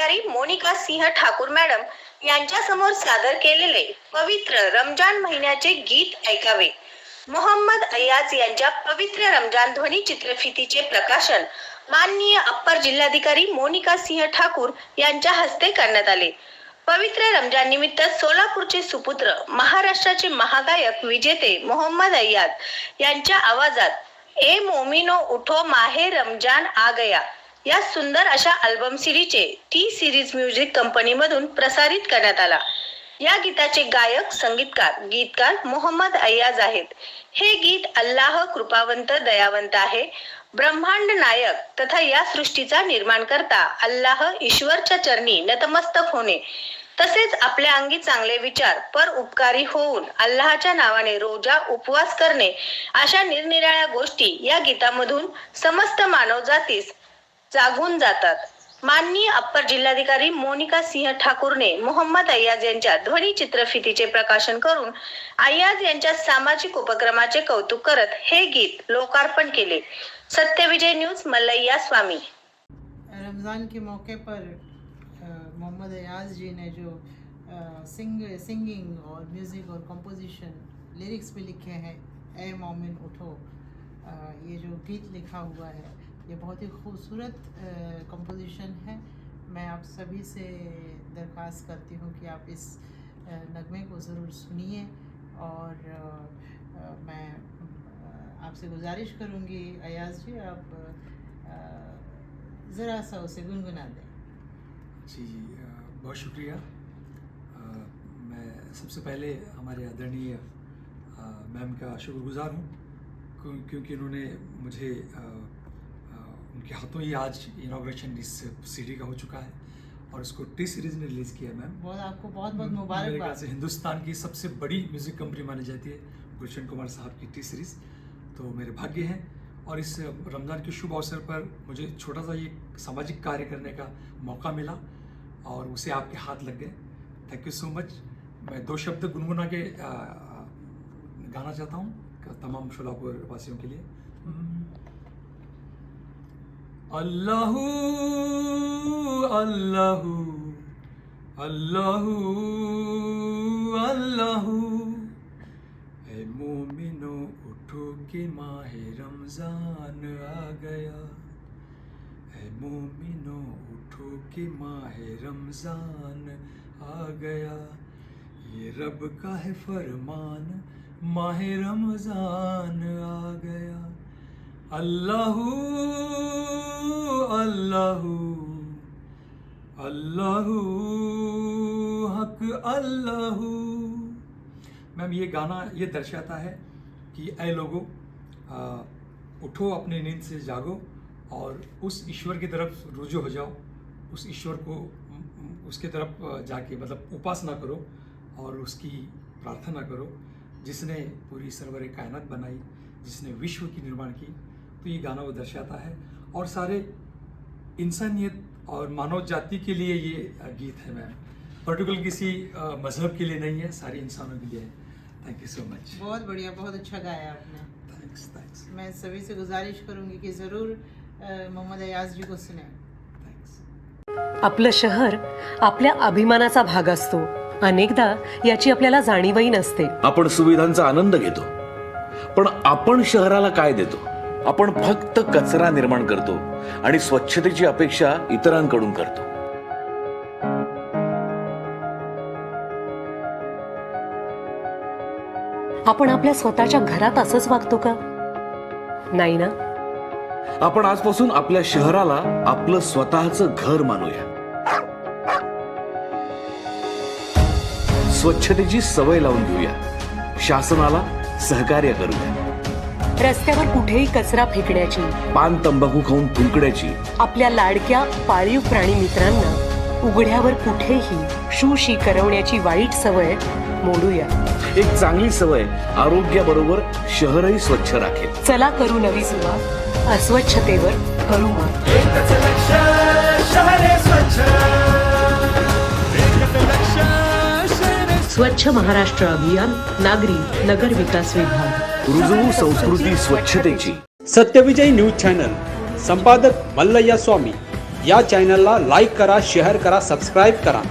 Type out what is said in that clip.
Monika Singh Thakur madam यांच्या समोर सादर केलेले पवित्र रमजान महिन्याचे गीत ऐकावे. मोहम्मद अय्याज यांच्या पवित्र रमजान ध्वनी चित्रफितीचे प्रकाशन माननीय अप्पर जिल्हाधिकारी मोनिका सिंह ठाकूर यांच्या हस्ते करण्यात आले. पवित्र रमजान निमित्त सोलापूरचे सुपुत्र महाराष्ट्राचे महागायक विजेते मोहम्मद अय्याद यांच्या आवाजात ए मोमिनो उठो माहे रमजान आ गया. या सुंदर अशा अल्बम सिरीचे टी सिरीज म्युझिक कंपनीमधून प्रसारित करण्यात आला. या गीताचे गायक संगीतकार गीतकार मोहम्मद अय्याज आहेत. हे गीत अल्लाह कृपावंत दयावंत आहे. ब्रह्मांड नायक तथा या सृष्टीचा निर्माण करता अल्लाह ईश्वरच्या चरणी नतमस्तक होणे. तसेच आपल्या अंगी चांगले विचार पर उपकारी होऊन अल्लाहच्या नावाने रोजा उपवास करणे अशा निरनिराळ्या गोष्टी या गीतामधून समस्त मानव जातीस जागून जातात. माननीय अप्पर जिल्हाधिकारी मोनिका सिंह ठाकूरने मोहम्मद अय्याज यांच्या ध्वनी चित्रफितीचे प्रकाशन करून अय्याज यांच्या सामाजिक उपक्रमाचे कौतुक करत हे गीत लोकार्पण केले. सत्यविजय न्यूज मल्लैया स्वामी. रमज़ान के मौके पर मोहम्मद अयाज जी ने जो सिंग सिंगिंग और म्यूज़िक और कंपोजिशन लिरिक्स भी लिखे हैं ए मोमिन उठो। ये जो गीत लिखा हुआ है ये बहुत ही खूबसूरत कंपोजिशन है। मैं आप सभी से दरख्वास्त करती हूँ कि आप इस नगमे को ज़रूर सुनिए और अ, मैं आपसे गुजारिश करूँगी अयाज जी आप ज़रा सा उसे गुनगुना दें। जी जी बहुत शुक्रिया। अ, मैं सबसे पहले हमारे आदरणीय मैम का शुक्रगुजार हूँ क्योंकि उन्होंने मुझे अ, उनके हाथों ही आज इनाग्रेशन इस सीडी का हो चुका है और उसको टी सीरीज़ ने रिलीज़ किया है मैम बहुत आपको बहुत बहुत मुबारक से हिंदुस्तान की सबसे बड़ी म्यूज़िक कंपनी मानी जाती है गुलशन कुमार साहब की टी सीरीज़ तो मेरे भाग्य हैं और इस रमज़ान के शुभ अवसर पर मुझे छोटा सा ये सामाजिक कार्य करने का मौका मिला और उसे आपके हाथ लग गए। थैंक यू सो मच मैं दो शब्द गुनगुना के गाना चाहता हूँ तमाम शोलापुर वासियों के लिए। अल्लाहू अल्लाहू अल्लाहू अल्लाहू ए मोमिनो उठो के माह रमज़ान आ गया। ए मोमिनो उठो के माह रमज़ान आ गया। ये रब का है फरमान, माह रमज़ान आ गया। अल्लाहू अल्लाहू अल्लाहू, हक अल्लाहू। मैम, ये गाना, ये दर्शाता है कि ऐ लोगो उठो अपने नींद से जागो और उस ईश्वर की तरफ़ रुजू हो जाओ। उस ईश्वर को, उसके तरफ़ जाके मतलब उपासना करो और उसकी प्रार्थना करो। जिसने पूरी सरवर कायनात बनाई, जिसने विश्व की निर्माण की तो ये गाना वो दर्शाता है। और सारे इंसानियत और मानव जाति के लिए ये गीत है मैम पर्टिकुलर किसी मजहब के लिए नहीं है सारे इंसानों के लिए है. थैंक यू सो मच बहुत बढ़िया बहुत अच्छा गाया आपने. थैंक्स थैंक्स मैं सभी से गुजारिश करूंगी कि ज़रूर मोहम्मद अयाज जी को सुने. थैंक्स आपलं शहर आपल्या अभिमानाचा भाग असतो. अनेकदा याची आपल्याला जाणीवही नसते. आपण सुविधांचा आनंद घेतो. पण आपण शहराला काय देतो? आपण फक्त कचरा निर्माण करतो आणि स्वच्छतेची अपेक्षा इतरांकडून करतो. आपण आपल्या स्वतःच्या घरात असंच वागतो का? नाही ना? आपण आजपासून आपल्या शहराला आपलं स्वतःचं घर मानूया. स्वच्छतेची सवय लावून घेऊया. शासनाला सहकार्य करूया. रस्त्यावर कुठेही कचरा फेकण्याची. पान तंबाखू खाऊन थुंकण्याची आपल्या लाडक्या पाळीव प्राणी मित्रांना उघड्यावर कुठेही शूशी करवण्याची वाईट सवय मोडूया. एक चांगली सवय आरोग्याबरोबर शहरही स्वच्छ राखेल. चला करू नवी सुरुवात. अस्वच्छतेवर करू मात. स्वच्छ महाराष्ट्र अभियान नागरी नगर विकास विभाग. रुजवू संस्कृती स्वच्छतेची. Satyavijay news channel. संपादक मल्लय्या स्वामी. या चॅनलला लाईक करा शेअर करा सबस्क्राईब करा.